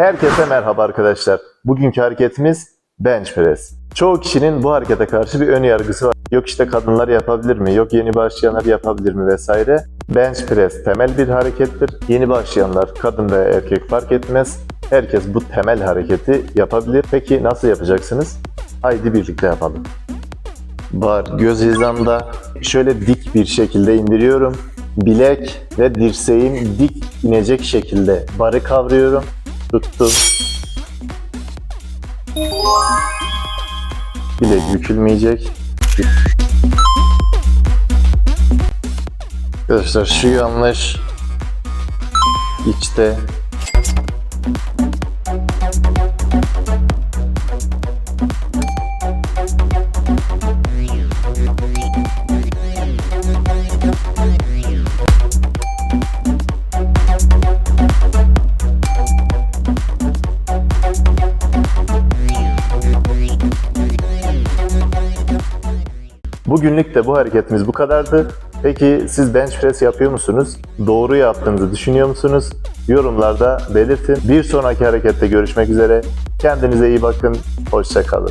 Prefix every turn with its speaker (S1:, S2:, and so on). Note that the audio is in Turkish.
S1: Herkese merhaba arkadaşlar. Bugünkü hareketimiz bench press. Çoğu kişinin bu harekete karşı bir ön yargısı var. Yok işte kadınlar yapabilir mi? Yok yeni başlayanlar yapabilir mi vesaire. Bench press temel bir harekettir. Yeni başlayanlar kadın veya erkek fark etmez. Herkes bu temel hareketi yapabilir. Peki nasıl yapacaksınız? Haydi birlikte yapalım. Var göz hizamda şöyle dik bir şekilde indiriyorum. Bilek ve dirseğim dik inecek şekilde barı kavruyorum. Tuttum. Bilek bükülmeyecek. Arkadaşlar şu yanlış. İçte. Bugünlük de bu hareketimiz bu kadardı. Peki siz bench press yapıyor musunuz? Doğru yaptığınızı düşünüyor musunuz? Yorumlarda belirtin. Bir sonraki harekette görüşmek üzere. Kendinize iyi bakın. Hoşça kalın.